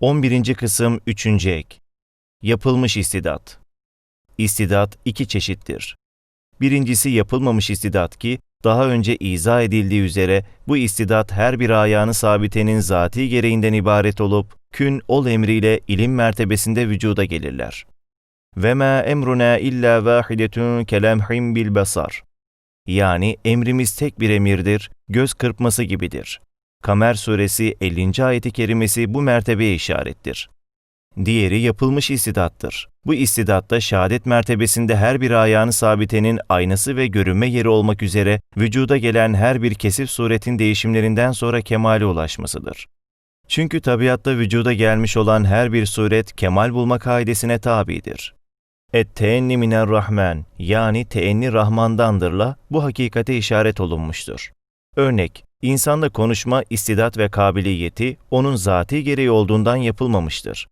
11. kısım 3. ek Yapılmış istidat İstidat iki çeşittir. Birincisi yapılmamış istidat ki, daha önce izah edildiği üzere bu istidat her bir ayağını sabitenin zati gereğinden ibaret olup, kün ol emriyle ilim mertebesinde vücuda gelirler. Ve ma emruna illa vahidetun kelemhim bil basar. Yani emrimiz tek bir emirdir, göz kırpması gibidir. Kamer suresi 50. ayeti kerimesi bu mertebeye işarettir. Diğeri yapılmış istidattır. Bu istidatta şehadet mertebesinde her bir ayağını sabitenin aynası ve görünme yeri olmak üzere vücuda gelen her bir kesif suretin değişimlerinden sonra kemale ulaşmasıdır. Çünkü tabiatta vücuda gelmiş olan her bir suret kemal bulma kaidesine tabidir. Et teenni miner rahman yani teenni Rahman'dandırla bu hakikate işaret olunmuştur. Örnek, insanda konuşma istidat ve kabiliyeti onun zati gereği olduğundan yapılmamıştır.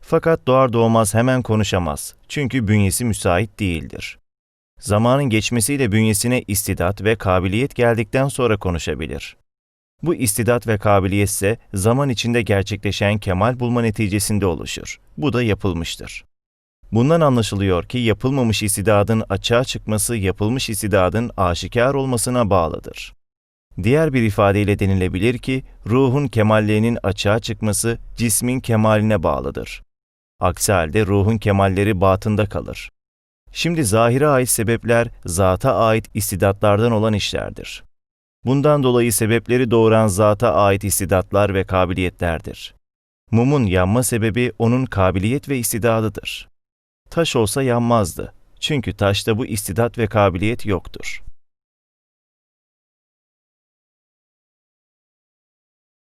Fakat doğar doğmaz hemen konuşamaz. Çünkü bünyesi müsait değildir. Zamanın geçmesiyle bünyesine istidat ve kabiliyet geldikten sonra konuşabilir. Bu istidat ve kabiliyet ise zaman içinde gerçekleşen kemal bulma neticesinde oluşur. Bu da yapılmıştır. Bundan anlaşılıyor ki yapılmamış istidadın açığa çıkması yapılmış istidadın aşikar olmasına bağlıdır. Diğer bir ifadeyle denilebilir ki ruhun kemallerinin açığa çıkması cismin kemaline bağlıdır. Aksi halde ruhun kemalleri batında kalır. Şimdi zahire ait sebepler zata ait istidatlardan olan işlerdir. Bundan dolayı sebepleri doğuran zata ait istidatlar ve kabiliyetlerdir. Mumun yanma sebebi onun kabiliyet ve istidadıdır. Taş olsa yanmazdı. Çünkü taşta bu istidat ve kabiliyet yoktur.